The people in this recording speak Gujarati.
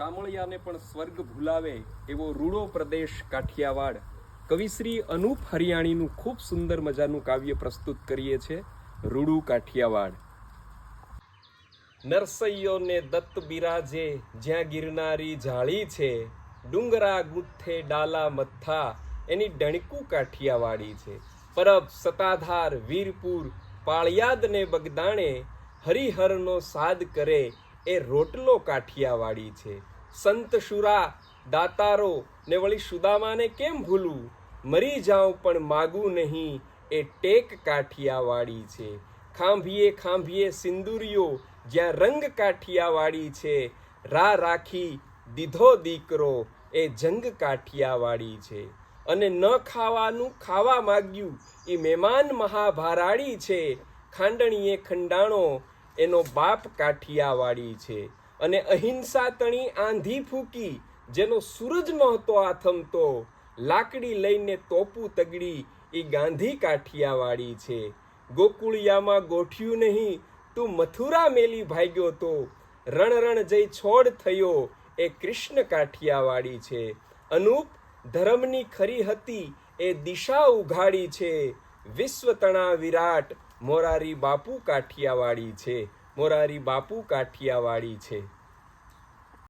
શામળિયાને પણ સ્વર્ગ ભૂલાવે એવો રૂડો પ્રદેશ કાઠિયાવાડ. કવિશ્રી અનુપ હરિયાણીનું ખૂબ સુંદર મજાનું કાવ્ય પ્રસ્તુત કરીએ છે રૂડું કાઠિયાવાડ. નરસૈયોને દત્ત બિરાજે, જ્યાં ગિરનારી જાળી છે, ડુંગરા ગુથ્થે ડાલા મથ્થા, એની ડણકું કાઠિયાવાડી છે. પરબ સતાધાર વીરપુર, પાળિયાદને બગદાણે, હરિહરનો સાદ કરે એ રોટલો કાઠિયાવાડી છે. સંત શુરા, દાતારો ને વળી સુદામાને કેમ ભૂલું મરી જાઉં પણ માગું નહીં, એ ટેક કાઠિયાવાડી છે. ખાંભીએ ખાંભીએ સિંદુરીઓ, જ્યાં રંગ કાઠિયાવાડી છે. રા રાખી દીધો દીકરો, એ જંગ કાઠિયાવાડી છે. અને ન ખાવાનું ખાવા માગ્યું એ મહેમાન મહાભારાડી છે. ખાંડણીએ ખંડાણો એનો બાપ કાઠિયાવાડી છે અને અહિંસા તણી આંધી ફૂકી, જેનો સૂરજ નહોતો આથમતો, લાકડી લઈને તોપું તગડી એ ગાંધી કાઠિયાવાડી છે. ગોકુળિયામાં ગોઠ્યું નહીં, તું મથુરા મેલી ભાગ્યો તો રણરણ રણ જઈ છોડ થયો એ કૃષ્ણ કાઠિયાવાડી છે. અનુપ, ધર્મની ખરી હતી એ દિશા ઉઘાડી છે. વિશ્વ તણા વિરાટ મોરારી બાપુ કાઠિયાવાડી છે. મોરારી બાપુ કાઠિયાવાડી છે.